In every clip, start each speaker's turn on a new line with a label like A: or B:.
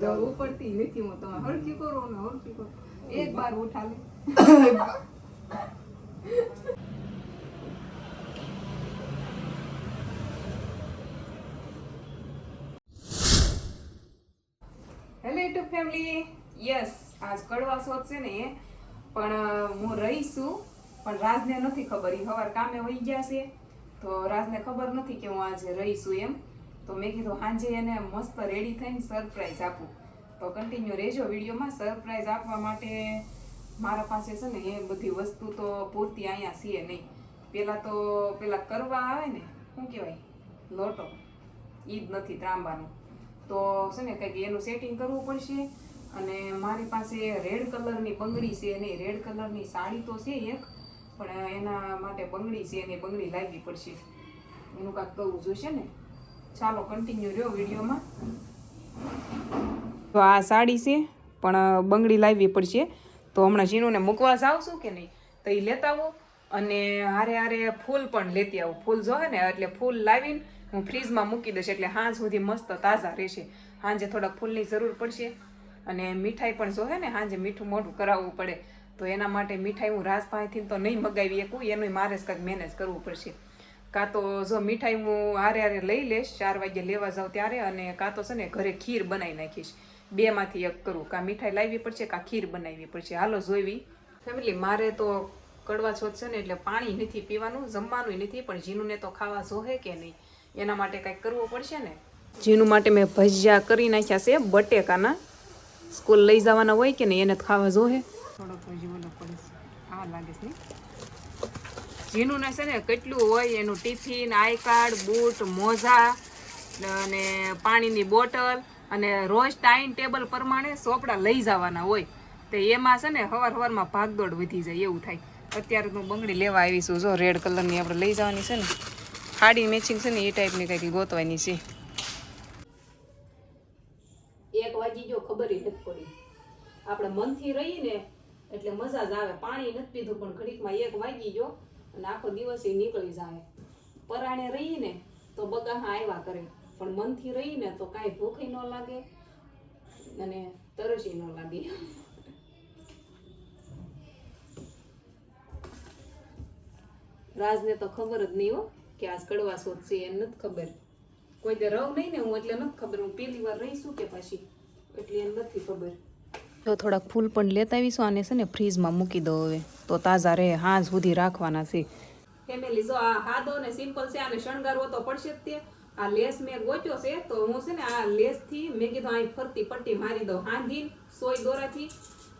A: જો ઉપરથી નથી હું તમે હરખી કરો ને હરખી કરો. એક બાર ઉઠા હેલો યુટ્યુબ ફેમિલી યસ આજ કડવા શોધ છે ને. પણ હું રહીશું પણ રાજને નથી ખબર. એ સવાર કામે વહી ગયા છે. તો રાજને ખબર નથી કે હું આજે રહીશું એમ. તો મેં કીધું સાંજે એને મસ્ત રેડી થઈને સરપ્રાઈઝ આપું. તો કન્ટિન્યુ રહેજો વિડીયોમાં સરપ્રાઈઝ આપવા માટે મારા પાસે છે ને એ બધી વસ્તુ તો પૂરતી અહીંયા છે નહીં. પહેલાં તો, પેલા કરવા આવે ને, શું કહેવાય, લોટો. ઈ જ નથી, ત્રાંબાનું. તો છે ને કંઈક એનું સેટિંગ કરવું પડશે અને મારી પાસે રેડ કલરની બંગડી છે નહીં રેડ કલરની સાડી તો છે એક, પણ એના માટે બંગડી છે એની બંગડી લાવવી પડશે. એનું કાંઈક કરવું જોઈશે ને? ચાલો કન્ટિન્યુ રહ્યો વિડીયોમાં. તો આ સાડી છે, પણ બંગડી લાવવી પડશે. તો હમણાં જીનુને મૂકવા જાવશું કે નહીં, તો એ લેતા આવું. અને હારે હારે ફૂલ પણ લેતી આવું. ફૂલ જોહે ને, એટલે ફૂલ લાવીને હું ફ્રીજમાં મૂકી દઈશ, એટલે હાંજ સુધી મસ્ત તાજા રહેશે. હાંજે થોડાક ફૂલની જરૂર પડશે. અને મીઠાઈ પણ જોહે ને, હાંજે મીઠું મોઢું કરાવવું પડે. તો એના માટે મીઠાઈ હું રાસ પાસેથી તો નહીં મગાવી શકું એનું મારે જ કાંઈક મેનેજ કરવું પડશે. કાં તો જો મીઠાઈ હું હારે હારે લઈ લઈશ, ચાર વાગે લેવા જાઉં ત્યારે અને કાં તો છે ને ઘરે ખીર બનાવી નાખીશ. બેમાંથી એક કરું. કાં મીઠાઈ લાવવી પડશે, કાં ખીર બનાવવી પડશે. હાલો, જોઈવી. ફેમિલી મારે તો કડવા છોત છે ને એટલે પાણી નથી પીવાનું, જમવાનું નથી, પણ જીનુને તો ખાવા જોહે કે નહીં? એના માટે કંઈક કરવું પડશે ને? જીનું માટે મેં ભજીયા કરી નાખ્યા છે, બટેકાના. સ્કૂલ લઈ જવાના હોય કે નહીં, એને ખાવા જોહે. થોડોક જીવો પડે આ લાગે છે જીનુને છે ને કેટલું હોય એનું ટિફિન આઈ કાર્ડ, બૂટ, મોજા અને પાણીની બોટલ અને રોજ ટાઈમ ટેબલ પ્રમાણે સોપડા લઈ જવાના હોય. તો એમાં છે ને હવાર હવારમાં ભાગદોડ વધી જાય એવું થાય. અત્યારે હું બંગડી લેવા આવીશું. જો રેડ કલરની આપણે લઈ જવાની છે ને. ખાડી મેચિંગ છે ને એ ટાઈપની કંઈક ગોતવાની છે. એક વાગી ગયો, ખબર નથી પડી. આપણે મનથી રહીને એટલે મજા જ આવે. પાણી નથી પીધું પણ ઘડીકમાં એક વાગી ગયો. અને આખો દિવસ એ નીકળી જાય. પરાણે રહીને તો બગાહા આવ્યા કરે. પણ મનથી રહીને તો કાંઈ ભૂખી ન લાગે અને તરસી ન લાગે. રાજને તો ખબર જ નહીં હો કે આજ કડવા શોધશે એને નથી ખબર. કોઈ દે રવ નહીં ને હું એટલે નથી ખબર. હું પહેલી વાર રહીશું કે પછી? એટલે એમ નથી ખબર. તો થોડાક ફૂલ પણ લેતા આવીશું. આને છે ને ફ્રીજમાં મૂકી દો હવે. તો તાજા રહે, હાજ સુધી રાખવાના છે. ફેમિલી જો આ હાદો ને સિમ્પલ છે, આને શણગારવો તો પડશે જ તે. આ લેસ મેં ગોચ્યો છે, તો હું છે ને આ લેસથી મેં કીધું અહીં ફરતી પટ્ટી મારી દઉં. હાંધી સોય દોરાથી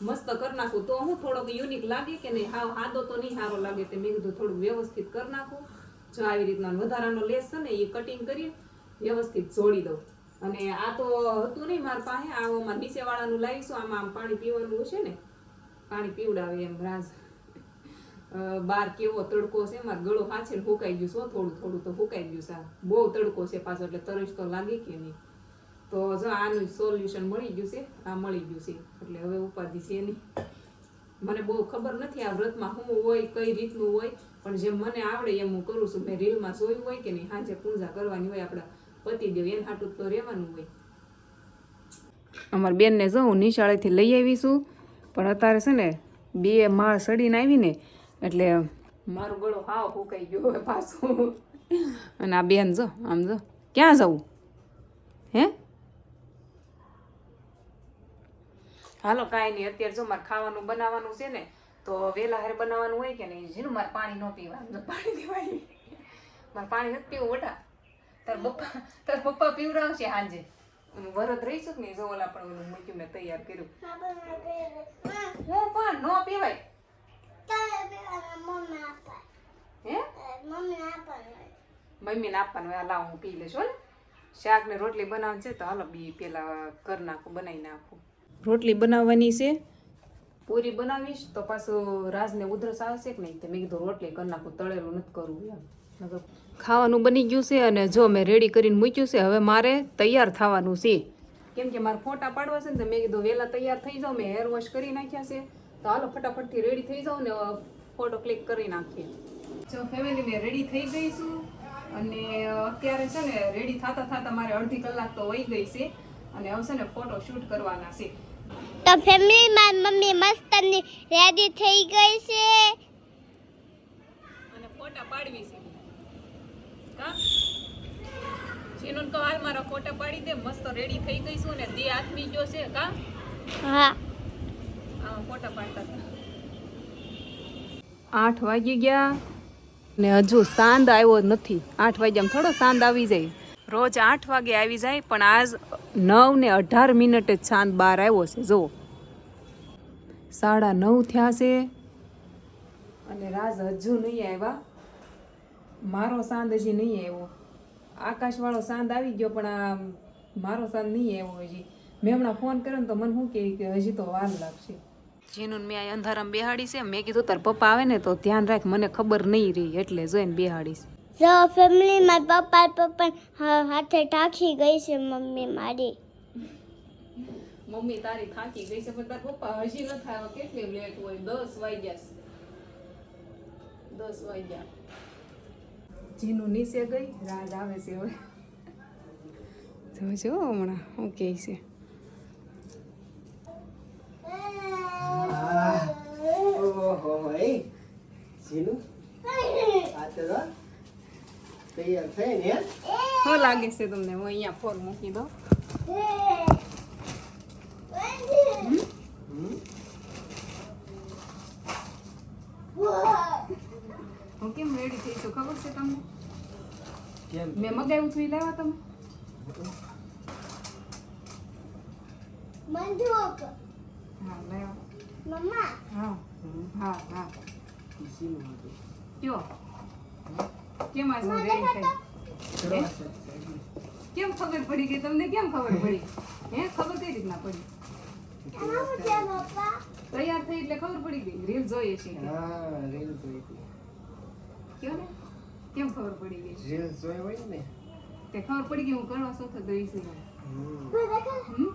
A: મસ્ત કરી નાખું. તો હું થોડોક યુનિક લાગે કે નહીં? હાવ હાદો તો નહીં સારો લાગે તે મેં કીધું થોડુંક વ્યવસ્થિત કરી નાખું. જો આવી રીતના વધારાનો લેસ છે ને એ કટિંગ કરી વ્યવસ્થિત જોડી દઉં. અને આ તો હતું નહીં મારા પાસે. આ અમારા નીચેવાળાનું લાવીશું. આમાં આમ પાણી પીવાનું હશે ને. પાણી પીવડાવે એમ રાજ. બાર કેવો તડકો છે. મારો ગળો પાછે ફૂંકાઈ ગયું છે થોડું થોડું તો ફૂંકાઈ ગયું છે. બહુ તડકો છે પાછો, એટલે તરસ તો લાગે કે નહીં. તો જો આનું સોલ્યુશન મળી ગયું છે. આ મળી ગયું છે. એટલે હવે ઉપાધિ છે નહીં. મને બહુ ખબર નથી આ વ્રતમાં શું હોય, કઈ રીતનું હોય. પણ જેમ મને આવડે એમ હું કરું છું. મેં રીલમાં જોયું હોય કે નહીં. સાંજે પૂજા કરવાની હોય આપણા પતિદેવ એના હાટું તો રહેવાનું હોય. અમારા બેનને જો હું નિશાળેથી લઈ આવીશું પણ અત્યારે છે ને બે માળ સડીને આવીને એટલે મારો ગળો હાવ ફૂંકાઈ ગયો હવે પાછું. અને આ બેન જો આમ જો ક્યાં જવું? હે? હાલો કાંઈ નહીં અત્યારે જો મારે ખાવાનું બનાવવાનું છે ને તો વહેલા હારે બનાવવાનું હોય કે નહીં? જેનું મારે પાણી ન પીવાનું પાણી પીવાય મારે પાણી નથી પીવું બેટા તાર પપ્પા તાર પપ્પા પીવડાવશે સાંજે. વરત રહી છું નહીં જો ઓલા પણ ઓલું મૂક્યું મેં તૈયાર કર્યું. હું પણ ન પીવાય. હે? મમ્મીને આપવાનું હોય, આ લાવ હું પી લઈશ ને. શાક ને રોટલી બનાવવાની છે તો હાલો બી પેલા કરી નાખું બનાવી નાખું. રોટલી બનાવવાની છે? પૂરી બનાવીશ તો પાછું રાજને ઉધરસ આવશે કે નહીં? તે મેં કીધું રોટલી કરી નાખું તળેલું નથી કરવું એમ. નકર ખાવાનું બની ગયું છે અને જો મેં રેડી કરીને મૂક્યું છે હવે મારે તૈયાર થવાનું છે. કેમ કે મારે ફોટા પાડવા છે ને તો મેં કીધું વહેલા તૈયાર થઈ જાઉં મેં હેર વોશ કરી નાખ્યા છે. તો હાલો ફટાફટથી રેડી થઈ જાઉં ને ફોટો ક્લિક કરી નાખીએ. જો ફેમિલી મેં રેડી થઈ ગઈ છું અને અત્યારે છે ને રેડી થતા થતા મારે અડધી કલાક તો વહી ગઈ છે અને હવે છે ને ફોટો શૂટ કરવાના છે.
B: તો ફેમિલી માં મમ્મી મસ્ત રેડી થઈ ગઈ છે.
A: અને ફોટા પાડવી છે. કા? જીનું તો હાલ મારા ફોટા પાડી દે મસ્ત રેડી થઈ ગઈ છું ને દી આથમી ગયો છે કા?
B: હા.
A: આ ફોટા પાડતા હતા. આઠ વાગી ગયા ને હજુ સાંજ આવ્યો નથી. આઠ વાગ્યામાં થોડો સાંજ આવી જાય. રોજ આઠ વાગે આવી જાય પણ આજ નવ ને અઢાર મિનિટે જ સાંજ બહાર આવ્યો છે. જુઓ. સાડા નવ થયા છે અને રાજ હજુ નહીં આવ્યા. મારો સાંધ હજી નહીં આવ્યો. આકાશવાળો સાંધ આવી ગયો પણ આ મારો સાંધ નહીં આવ્યો હજી. મેં હમણાં ફોન કર્યો ને તો મને શું કહે કે હજી તો વાર લાગશે. જેનું મેં આ અંધારામાં બેહાડી છે. મેં કીધું તાર પપ્પા આવે ને તો ધ્યાન રાખ મને ખબર નહીં રહી એટલે જોઈને બેહાડીશ.
B: જો ફેમિલી માં પપ્પા પપ્પા હા- હાથે ટાંકી ગઈ છે મમ્મી મારી.
A: મમ્મી તારી થાકી ગઈ છે પણ તાર પપ્પા હજી ન થાય કેટલી લેટ હોય? દસ વાગ્યા દસ વાગ્યા. જીનું નીચે ગઈ રાજ આવે છે હવે. જોજો હમણાં શું કહે છે.
C: ઓહો એ સીનું આ તો જો તૈયાર થઈ ને
A: શું લાગે છે તમને હું અહીંયા ફોન મૂકી દઉં. હું કેમ રેડી થઈ છું ખબર છે તમને? મેં મગાવ્યું છું એ લાવ્યા તમે.
B: બંદૂક
A: હા લાવ્યા
B: મમ્મા.
A: હા. હા હા. કયો? કેમ આજ હું રેડી થઈ?
C: આ.
A: કેમ ખબર પડી ગઈ? તમને કેમ ખબર પડી? હે ખબર કઈ રીતના પડી? તૈયાર થઈ એટલે ખબર પડી ગઈ. રીલ જોઈએ છે.
C: હા રીલ જોઈ હતી.
A: કયો ને કેમ ખબર પડી ગઈ?
C: રીલ જોઈ હોય ને.
A: તે ખબર પડી ગઈ હું કરવા શોખ દઈ છું
C: હમ.
A: હમ?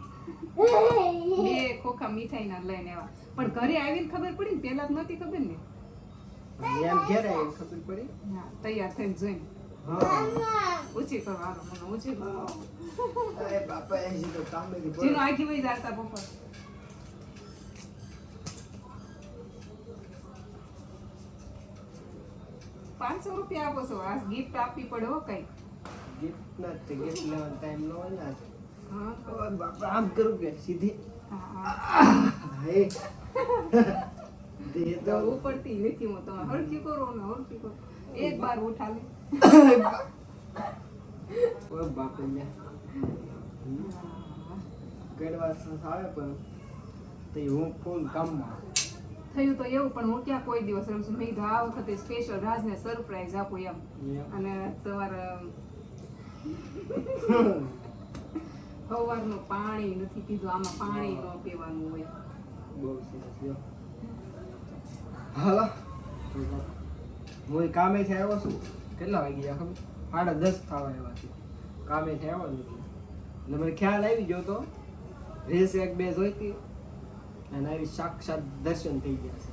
A: બે ખોખા મીઠાઈ ના લઈને આવ્યા પણ ઘરે આવીને ખબર પડી ને પેલા જ નહોતી ખબર ને?
C: એમ ઘેર આવીને ખબર પડી?
A: હા તૈયાર થઈને જોઈને. ઓછી કરો હાલો મને ઓછી કરો
C: અરે બાપા તો
A: જેનો. આખી વહી જાતા પપ્પા પાંચસો રૂપિયા આપો છો. આ ગિફ્ટ આપવી પડે હો કઈ.
C: ગિફ્ટ નથી ગિફ્ટ લેવાનો ટાઈમ ન હોય ને આમ કરું કે સીધી?
A: ઉપડતી નથી હું. તમે હરખી કરો ને હરખી કરો. એક બાર ઉઠા લે.
C: બાપ. ગળવા સરસ આવે પણ તે હું ફૂલ કામમાં.
A: થયું તો એવું પણ હું ક્યાં કોઈ દિવસ રમશું? મેં કીધું આ વખતે સ્પેશિયલ રાજને સરપ્રાઈઝ આપું એમ. અને તમારા સવારનું પાણી નથી પીધું આમાં પાણી ન પીવાનું હોય.
C: બહુ સરસ હાલો. હું કામેથી આવ્યો છું. કેટલા વાગી ગયા ખબર? સાડા દસ થવા આવ્યા છે. કામેથી આવ્યો નથી. એટલે મને ખ્યાલ આવી ગયો તો. રેસ એક બે જોઈતી. અને આવી સાક્ષાત દર્શન થઈ ગયા છે.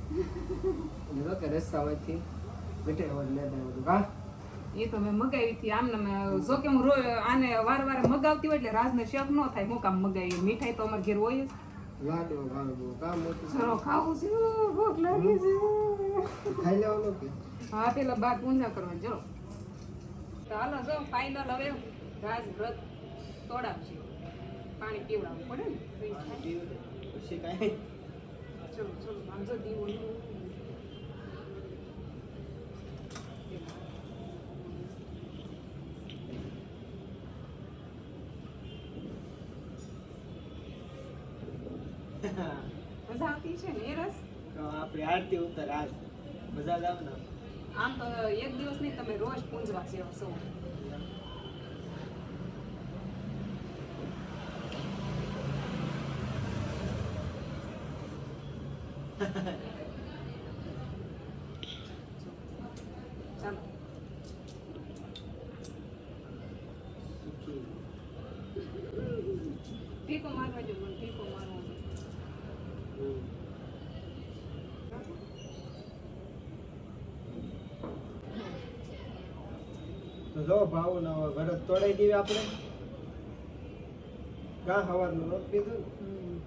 C: અને જો કે રસ્તામાંથી મીઠાઈ લેતા હતો કા
A: એ તો મેં મગાવી હતી. આમ ને મેં જો કે હું રો આને વાર વાર મગાવતી હોય એટલે રાજને શેક ન થાય. હું કામ મગાવી મીઠાઈ તો અમારે ઘેર હોય જ.
C: લાડો બહુ કામ મોટું.
A: ખાવું છે. ભૂખ લાગી છે.
C: ખાઈ લેવાનું કે?
A: હા પેલા બાર પૂજા કરવા જો તો હાલો જો ફાઇનલ હવે રાજ વ્રત તોડાવશે. પાણી પીવડાવવું પડે ને? તો ઈ થાય.
C: પછી કાંઈ
A: ચલો ચલો આમ જો દીવો મજા આવતી છે ને એ રસ
C: તો આપણે આરતી ઉતર આજ મજા જ આવે ને
A: આમ તો એક દિવસ નહીં તમે રોજ પૂંજવા છે ટીકો મારવા જો મને ટીકો મારવા.
C: તો જો ભાવ ના ભરત તોડાઈ દેવી આપણે કા સવારનું રોટ પીધું ને
A: હમ.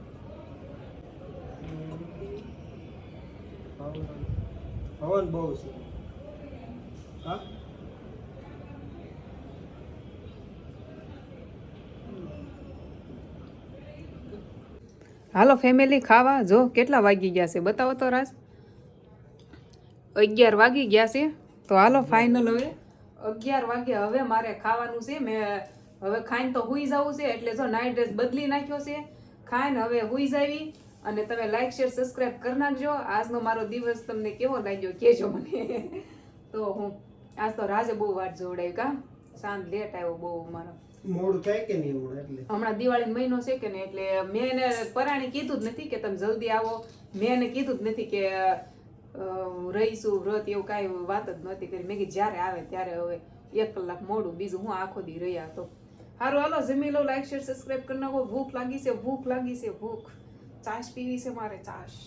C: પવન બહુ છે.
A: હાલો ફેમિલી ખાવા? જો, કેટલા વાગી ગયા છે? બતાવો તો રાજ. અગિયાર વાગી ગયા છે. તો હાલો ફાઇનલ હવે. અગિયાર વાગે હવે મારે ખાવાનું છે. મેં હવે ખાઈને તો હુઈ જવું છે, એટલે જો નાઇટ ડ્રેસ બદલી નાખ્યો છે. ખાઈને હવે હુઈ જાવી. અને તમે લાઈક શેર સબસ્ક્રાઈબ કરી નાખજો. આજનો મારો દિવસ તમને કેવો લાગ્યો કહેજો મને. તો હું આજ તો રાજે બહુ વાટ જોવડાવી કા સાંજ લેટ આવ્યો બહુ મારો
C: મોડું થાય કે નહીં એવું એટલે?
A: હમણાં દિવાળી મહિનો છે કે ને એટલે મેં એને પરાણે કીધું જ નથી કે તમે જલ્દી આવો. મેં એને કીધું જ નથી કે રહીશું વ્રત એવું કાંઈ વાત જ નહોતી કરી. મેં કીધું જ્યારે આવે ત્યારે હવે એક કલાક મોડું બીજું હું આખો દી રહ્યા હતો સારું હાલો જમી લો લાઈક શેર સબસ્ક્રાઇબ કરી નાખો. ભૂખ લાગી છે ભૂખ લાગી છે ભૂખ. ચાશ પીવી છે મારે ચાશ